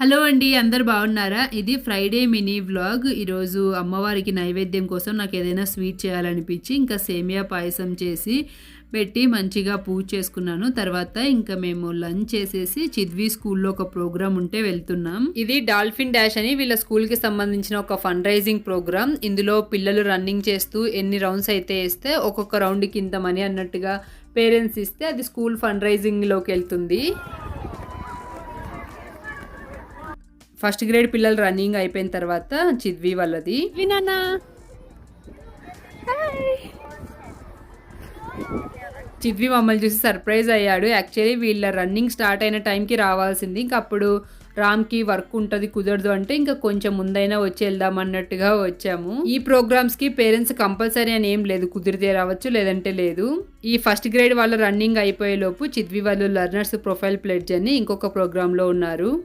Hello అండి అందరు బాగున్నారా? ఇది ఫ్రైడే మినీ వ్లాగ్ ఈరోజు అమ్మవారికి నైవేద్యం కోసం నాకు ఏదైనా స్వీట్ చేయాలనిపించి ఇంకా సేమియా పాయసం చేసి పెట్టి మంచిగా పూజ చేసుకున్నాను. తర్వాత ఇంకా మేము లంచ్ చేసేసి చిద్వి స్కూల్లో ఒక ప్రోగ్రామ్ ఉంటే వెళ్తున్నాం. ఇది డాల్ఫిన్ డాష్ అని వీళ్ళ స్కూల్కి సంబంధించిన ఒక ఫండ్ రైజింగ్ ప్రోగ్రామ్. ఇందులో పిల్లలు రన్నింగ్ చేస్తూ ఎన్ని రౌండ్స్ అయితే వేస్తే ఒక్కొక్క రౌండ్కి ఇంత మనీ అన్నట్టుగా పేరెంట్స్ ఇస్తే అది స్కూల్ ఫండ్ రైజింగ్లోకి వెళ్తుంది. ఫస్ట్ గ్రేడ్ పిల్లలు రన్నింగ్ అయిపోయిన తర్వాత చిద్వి వాళ్ళది. వినానా చిద్వి మమ్మల్ని చూసి సర్ప్రైజ్ అయ్యాడు. యాక్చువల్లీ వీళ్ళ రన్నింగ్ స్టార్ట్ అయిన టైంకి రావాల్సింది. ఇంకా అప్పుడు రామ్కి వర్క్ ఉంటుంది కుదరదు అంటే ఇంకా కొంచెం ముందైనా వచ్చి వెళ్దాం అన్నట్టుగా వచ్చాము. ఈ ప్రోగ్రామ్స్కి పేరెంట్స్ కంపల్సరీ అని ఏం లేదు. కుదిరితే రావచ్చు లేదంటే లేదు. ఈ ఫస్ట్ గ్రేడ్ వాళ్ళ రన్నింగ్ అయిపోయే లోపు చిద్వి వాళ్ళు లర్నర్స్ ప్రొఫైల్ ప్లేట్స్ అని ఇంకొక ప్రోగ్రామ్లో ఉన్నారు.